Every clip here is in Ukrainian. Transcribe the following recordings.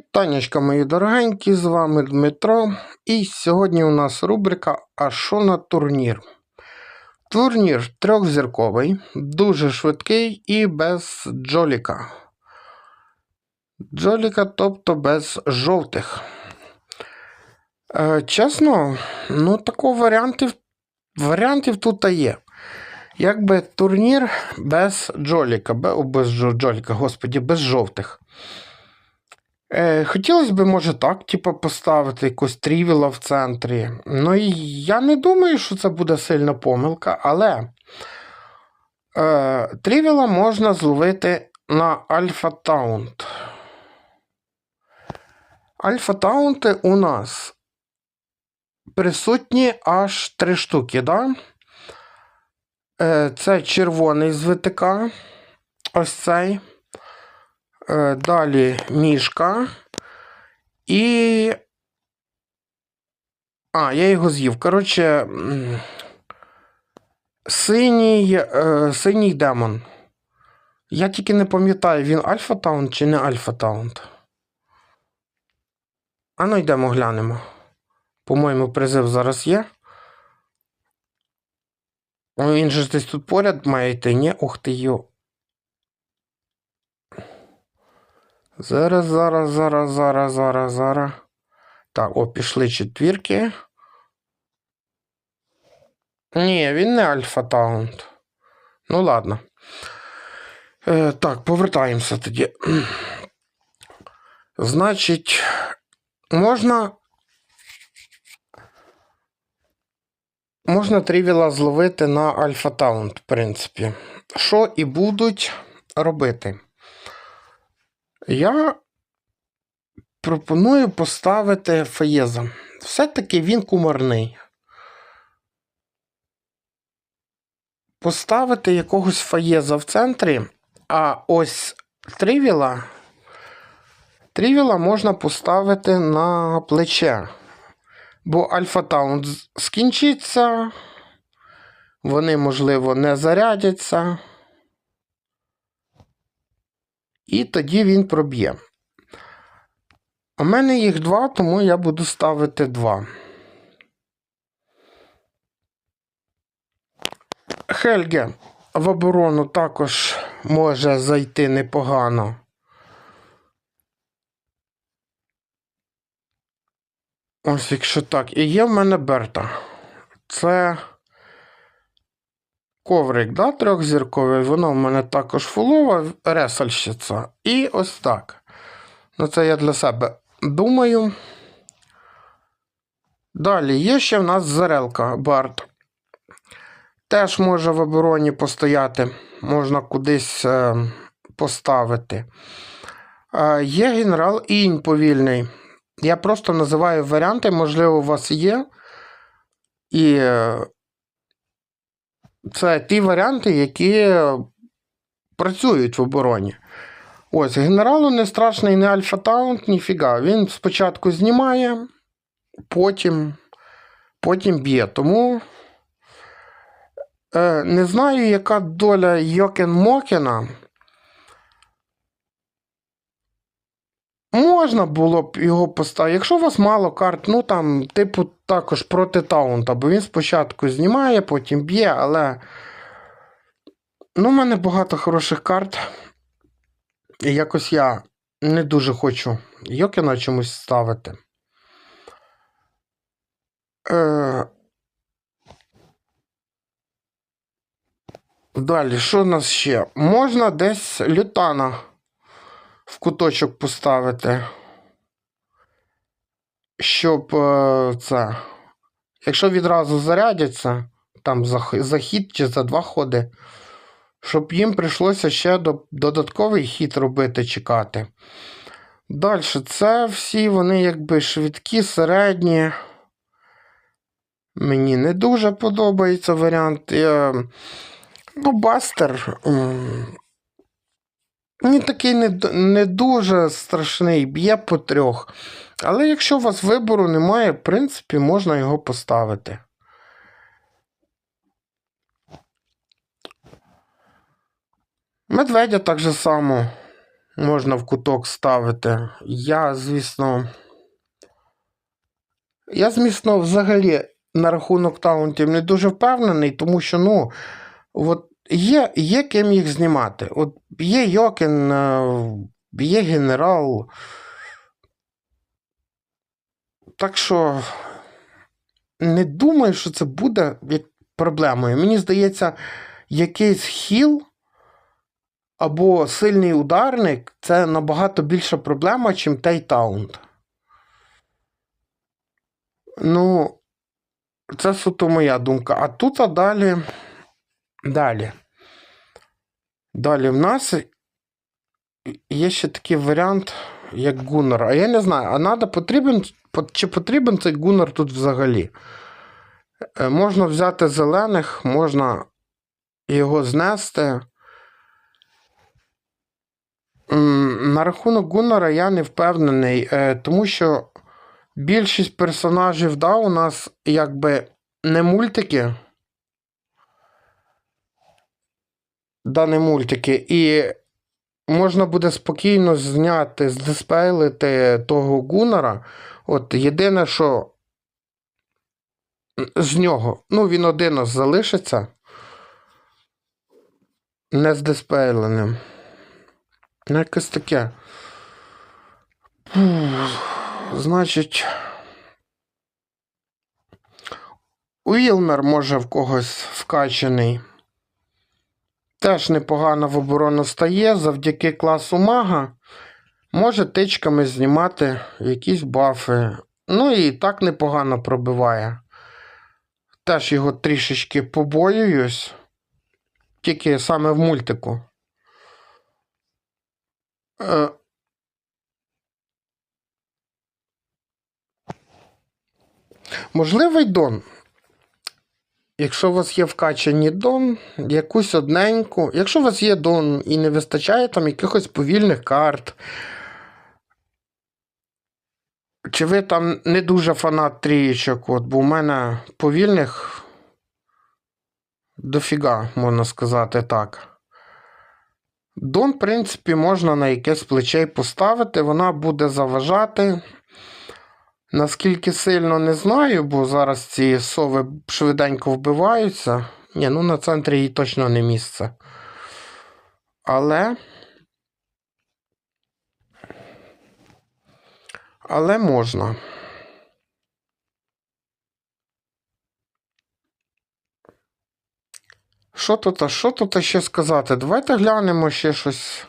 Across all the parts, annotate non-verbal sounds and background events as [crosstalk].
Вітанечка, мої дорогенькі, з вами Дмитро. І сьогодні у нас рубрика А що на турнір? Турнір трьохзірковий, дуже швидкий і без джоліка. Джоліка, тобто без жовтих. Е, чесно, ну такого варіантів, варіантів тут є. Якби турнір без джоліка, бе- без джоліка, господі, без жовтих. Е, хотілося б, може, так, типу, поставити якусь трівіла в центрі. Ну, і я не думаю, що це буде сильна помилка, але е, трівіла можна зловити на Альфа Таунт. Альфа Таунти у нас присутні аж три штуки, да? Е, це червоний з ВТК. Ось цей. Е, Далі мішка. І. А, я його з'їв. Коротше. Синій, е, синій демон. Я тільки не пам'ятаю, він Альфа Таунт чи не Альфа Таунт. А ну йдемо глянемо. По-моєму, призив зараз є. Він же десь тут поряд має йти, ні? Ух ти йо. Зараз, зараз, зараз, зараз, зараз, зараз. Так, о, пішли четвірки. Ні, він не Альфа Таунт. Ну, ладно. Е, так, повертаємося тоді. Значить, можна. Можна трівіла зловити на Альфа Таунт, в принципі. Що і будуть робити? Я пропоную поставити Фаєза. Все-таки він кумарний. Поставити якогось Фаєза в центрі, а ось Трівіла. Трівіла можна поставити на плече. Бо Альфа Таунт скінчиться, вони, можливо, не зарядяться. І тоді він проб'є. У мене їх два, тому я буду ставити два. Хельге в оборону також може зайти непогано. Ось якщо так. І є в мене Берта. Це коврик, да, трьохзірковий. Вона в мене також фулова, ресальщиця. І ось так. Ну, це я для себе думаю. Далі є ще в нас Зарелка Барт. Теж може в обороні постояти, можна кудись е, поставити. Е, є генерал Інь повільний. Я просто називаю варіанти, можливо, у вас є. І е, це ті варіанти, які працюють в обороні. Ось, генералу не страшний не Альфа Таунт, ніфіга. Він спочатку знімає, потім, потім б'є. Тому е, не знаю, яка доля Йокен Мокена. Можна було б його поставити. Якщо у вас мало карт, ну там, типу, також проти Таунта, бо він спочатку знімає, потім б'є, але. Ну, в мене багато хороших карт. І якось я не дуже хочу Йокена чомусь ставити. Е... Далі, що в нас ще? Можна десь лютана в куточок поставити. Щоб е, це. Якщо відразу зарядяться, там за, хід чи за два ходи, щоб їм прийшлося ще до, додатковий хід робити, чекати. Далі, це всі вони якби швидкі, середні. Мені не дуже подобається варіант. Я... Ну, Бастер. Він такий не, не дуже страшний, б'є по трьох. Але якщо у вас вибору немає, в принципі, можна його поставити. Медведя так же само. Можна в куток ставити. Я, звісно. Я, звісно, взагалі на рахунок таунтів не дуже впевнений, тому що, ну, от є, є ким їх знімати. От є Йокін, е, є генерал. Так що не думаю, що це буде проблемою. Мені здається, якийсь хіл або сильний ударник це набагато більша проблема, чим той таунт. Ну, це суто моя думка. А тут а далі. Далі. Далі в нас є ще такий варіант, як Гуннер. А я не знаю, а надо потрібен, чи потрібен цей Гуннер тут взагалі? Е, Можна взяти зелених, можна його знести. На рахунок Гуннера я не впевнений, е, тому що більшість персонажів да, у нас якби не мультики. Да, не мультики. І можна буде спокійно зняти, здиспейлити того Гуннера. От єдине, що з нього, ну, він один залишиться. Не здиспейленим. Ну, якось таке. Значить. Уілмер може в когось вкачаний. Теж непогано в оборону стає завдяки класу мага. Може тичками знімати якісь бафи. Ну і так непогано пробиває. Теж його трішечки побоююсь. Тільки саме в мультику. Е, Можливий Дон. Якщо у вас є вкачані Дон, якусь одненьку. Якщо у вас є Дон і не вистачає там якихось повільних карт. Чи ви там не дуже фанат трієчок, от, бо у мене повільних дофіга, можна сказати так. Дон, в принципі, можна на якесь плече поставити, вона буде заважати. Наскільки сильно не знаю, бо зараз ці сови швиденько вбиваються. Ні, ну на центрі їй точно не місце. Але. Але можна. Що тут, а що тут ще сказати? Давайте глянемо ще щось.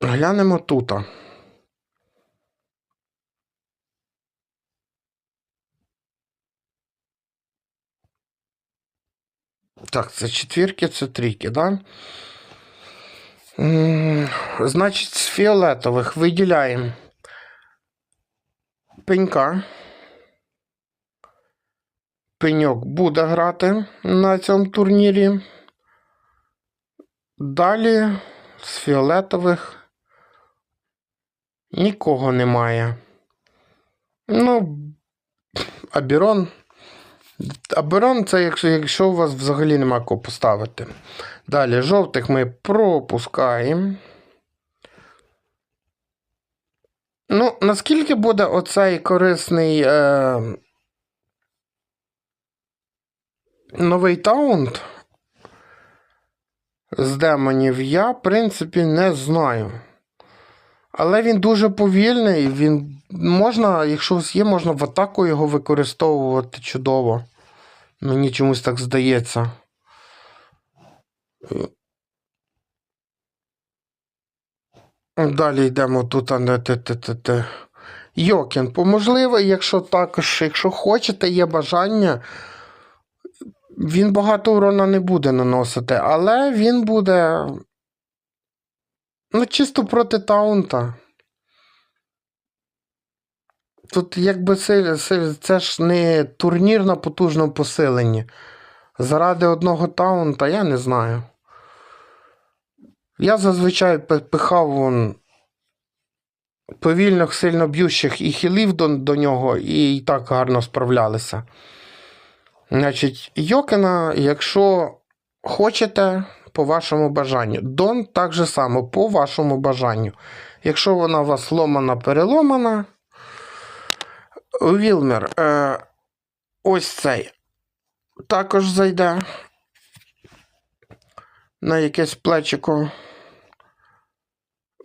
Глянемо тут. Так, це четвірки, це трійки, да? Значить, з фіолетових виділяємо пенька. Пеньок буде грати на цьому турнірі. Далі з фіолетових нікого немає. Ну, Аберон. Аберон це якщо, якщо у вас взагалі нема кого поставити. Далі жовтих ми пропускаємо. Ну, наскільки буде оцей корисний е, новий таунт з демонів, я, в принципі, не знаю. Але він дуже повільний, він можна, якщо є, можна в атаку його використовувати чудово. Мені чомусь так здається. Далі йдемо тут. Йокін, поможливо, якщо також, якщо хочете, є бажання, він багато урона не буде наносити, але він буде. Ну, чисто проти таунта. Тут якби це, це, ж не турнір на потужному посиленні. Заради одного таунта, я не знаю. Я зазвичай пихав вон повільних, сильно б'ющих і хілів до, до нього, і, і так гарно справлялися. Значить, Йокена, якщо хочете по вашому бажанню. Дон так же само по вашому бажанню. Якщо вона у вас ломана, переломана. Вілмер, е, ось цей також зайде на якесь плечико.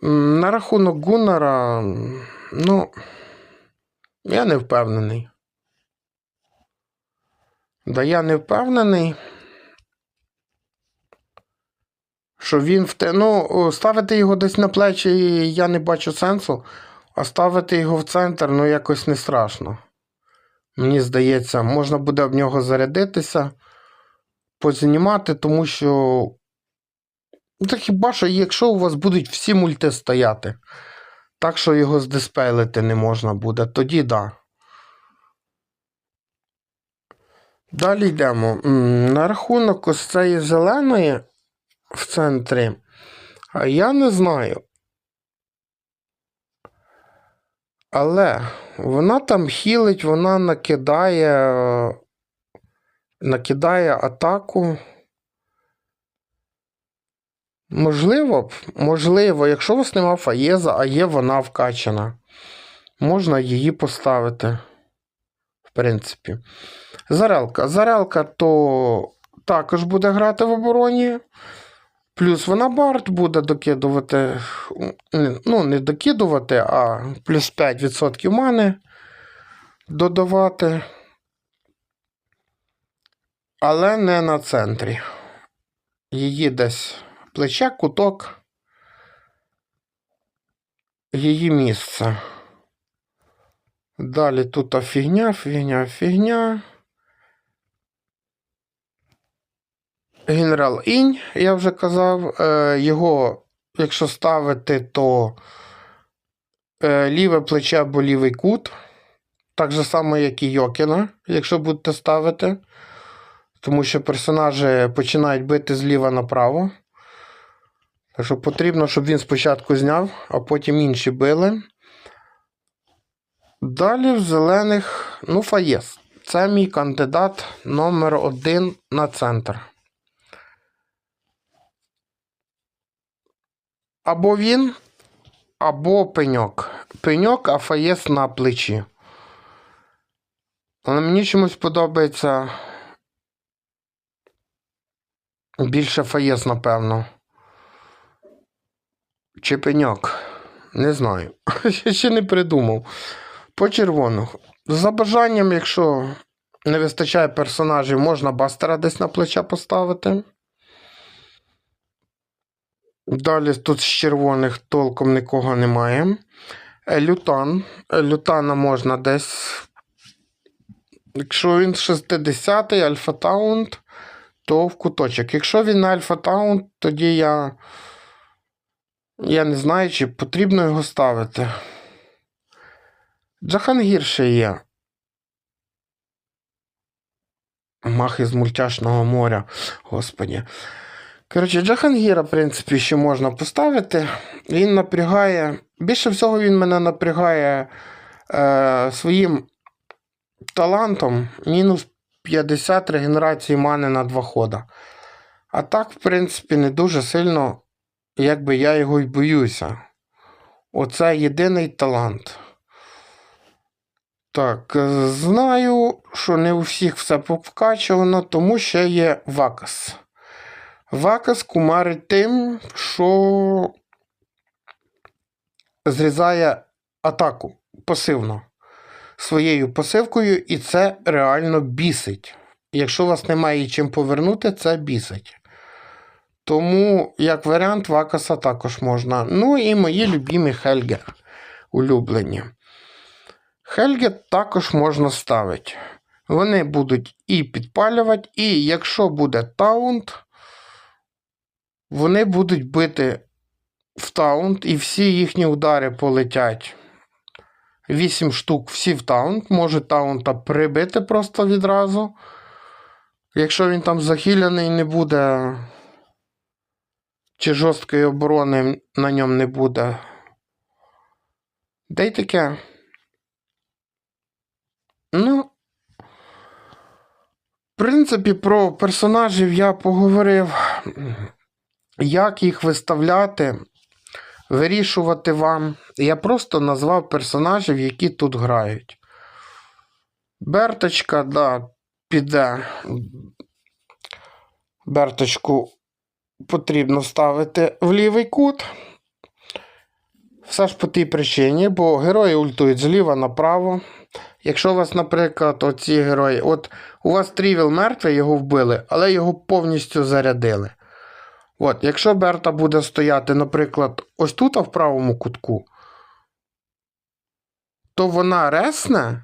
На рахунок Гуннера, ну, я не впевнений. Да я не впевнений, що він в те. Ну, ставити його десь на плечі я не бачу сенсу, а ставити його в центр, ну, якось не страшно. Мені здається, можна буде об нього зарядитися, познімати, тому що. Ну, так хіба що, якщо у вас будуть всі мульти стояти, так що його здиспейлити не можна буде, тоді да. Далі йдемо. На рахунок ось цієї зеленої в центрі. Я не знаю. Але вона там хілить, вона накидає, накидає атаку. Можливо, можливо, якщо у вас нема фаєза, а є вона вкачана, можна її поставити. В принципі. Зарелка. Зарелка то також буде грати в обороні. Плюс вона бард буде докидувати. Ну, не докидувати, а плюс 5% мани додавати. Але не на центрі. Її десь плече, куток. Її місце. Далі тут фігня, фігня, фігня. Генерал Інь, я вже казав, е, його, якщо ставити, то е, ліве плече або лівий кут. Так же само, як і Йокіна, якщо будете ставити. Тому що персонажі починають бити зліва направо. Так що потрібно, щоб він спочатку зняв, а потім інші били. Далі в зелених, ну, Фаєс. Це мій кандидат номер один на центр. Або він, або пеньок. Пеньок, а Фаєс на плечі. Але мені чомусь подобається більше Фаєс, напевно. Чи пеньок. Не знаю. [laughs] Ще не придумав. По червоних. За бажанням, якщо не вистачає персонажів, можна бастера десь на плече поставити. Далі тут з червоних толком нікого немає. Е, Лютан. Е, Лютана можна десь. Якщо він 60-й Альфа Таунт, то в куточок. Якщо він Альфа Таунт, тоді я. Я не знаю, чи потрібно його ставити. Джахангір ще є. Мах із мультяшного моря. Господі. Коротше, Джахангіра, в принципі, ще можна поставити. Він напрягає. Більше всього він мене напрягає е, своїм талантом. Мінус 50 регенерації мани на два хода. А так, в принципі, не дуже сильно, якби я його й боюся. Оце єдиний талант. Так, знаю, що не у всіх все повкачувано, тому ще є Вакас. Вакас кумарить тим, що зрізає атаку пасивно своєю пасивкою, і це реально бісить. Якщо у вас немає чим повернути, це бісить. Тому, як варіант, Вакаса також можна. Ну і мої любімі Хельге улюблені. Хельге також можна ставити. Вони будуть і підпалювати, і якщо буде таунт, вони будуть бити в таунт, і всі їхні удари полетять. 8 штук всі в таунт. Може таунта прибити просто відразу. Якщо він там захиляний не буде, чи жорсткої оборони на ньому не буде. Де й таке. Ну, в принципі, про персонажів я поговорив, як їх виставляти, вирішувати вам. Я просто назвав персонажів, які тут грають. Берточка, да, піде. Берточку потрібно ставити в лівий кут. Все ж по тій причині, бо герої ультують зліва направо. Якщо у вас, наприклад, оці герої, от у вас Трівіл мертвий, його вбили, але його повністю зарядили. От, якщо Берта буде стояти, наприклад, ось тут, а в правому кутку, то вона ресне,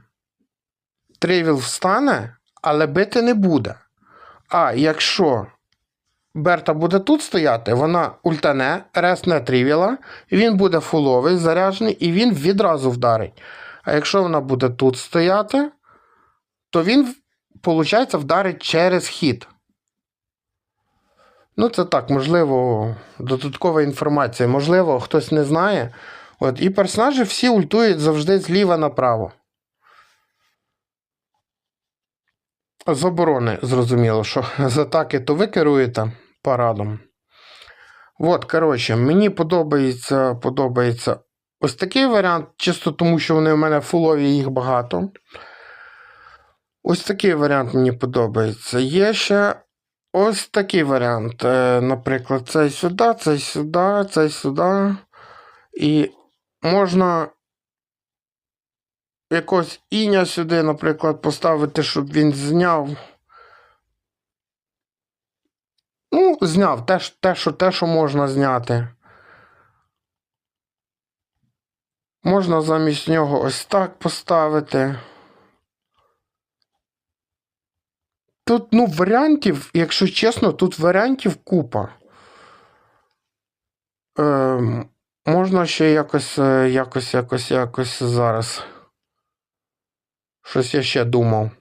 Трівіл встане, але бити не буде. А якщо Берта буде тут стояти, вона ультане, ресне Трівіла, він буде фуловий, заряджений, і він відразу вдарить. А якщо вона буде тут стояти, то він, виходить, вдарить через хід. Ну, це так, можливо, додаткова інформація. Можливо, хтось не знає. От, і персонажі всі ультують завжди зліва направо. З оборони, зрозуміло, що з атаки то ви керуєте парадом. От, коротше, мені подобається, подобається ось такий варіант, чисто тому, що вони в мене фулові, їх багато. Ось такий варіант мені подобається. Є ще ось такий варіант. Е, Наприклад, цей сюди, цей сюди, цей сюди. І можна якогось іня сюди, наприклад, поставити, щоб він зняв. Ну, зняв те, те, що, те, що можна зняти. Можна замість нього ось так поставити. Тут, ну, варіантів, якщо чесно, тут варіантів купа. Ем, можна ще якось, е, якось, якось, якось зараз. Щось я ще думав.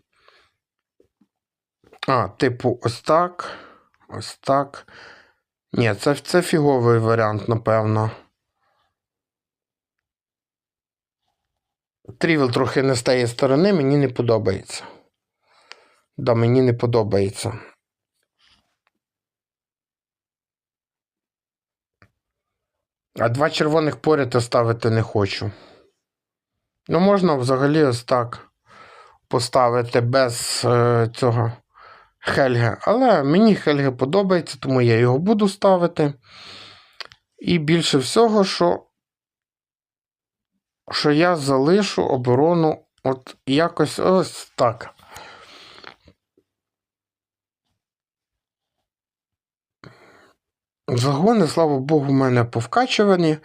А, типу, ось так. Ось так. Ні, це, це фіговий варіант, напевно. Трівел трохи не з тієї сторони, мені не подобається. Да, мені не подобається. А два червоних поряд я ставити не хочу. Ну, можна взагалі ось так поставити без е, цього Хельге. Але мені Хельге подобається, тому я його буду ставити. І більше всього, що, що я залишу оборону от якось ось так. Загони, слава Богу, в мене повкачувані.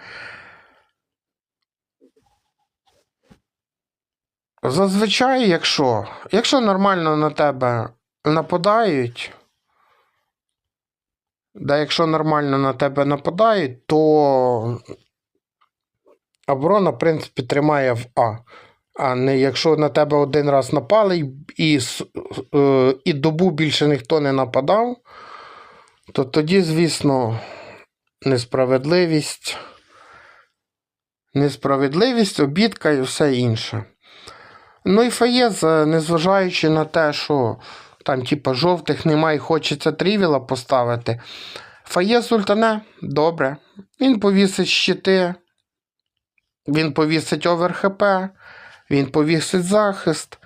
Зазвичай, якщо, якщо нормально на тебе нападають, да якщо нормально на тебе нападають, то оборона, в принципі, тримає в А. А не якщо на тебе один раз напали і, і, е, і добу більше ніхто не нападав, то тоді, звісно, несправедливість, несправедливість, обідка і все інше. Ну і Фаєз, е, незважаючи на те, що там, типа, жовтих немає, хочеться трівіла поставити. Фаєз ультане, добре. Він повісить щити, він повісить овер ХП, він повісить захист.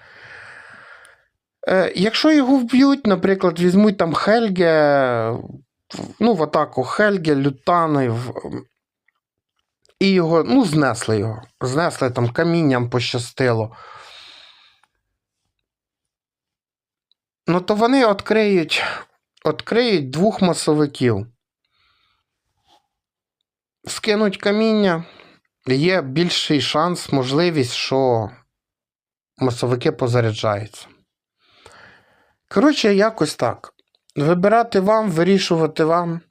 Е, якщо його вб'ють, наприклад, візьмуть там Хельге, ну, в атаку Хельге, Лютанів, і його, ну, знесли його. Знесли там камінням пощастило. Ну, то вони відкриють, відкриють двох масовиків. Скинуть каміння, є більший шанс, можливість, що масовики позаряджаються. Коротше, якось так. Вибирати вам, вирішувати вам.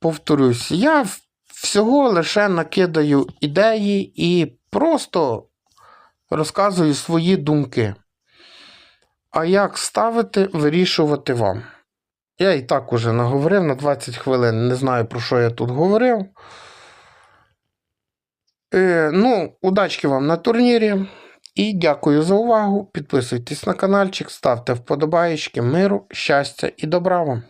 Повторюсь, я всього лише накидаю ідеї і просто розказую свої думки. А як ставити, вирішувати вам. Я і так уже наговорив на 20 хвилин. Не знаю, про що я тут говорив. Е, ну, удачки вам на турнірі. І дякую за увагу. Підписуйтесь на каналчик, ставте вподобаєчки, миру, щастя і добра вам.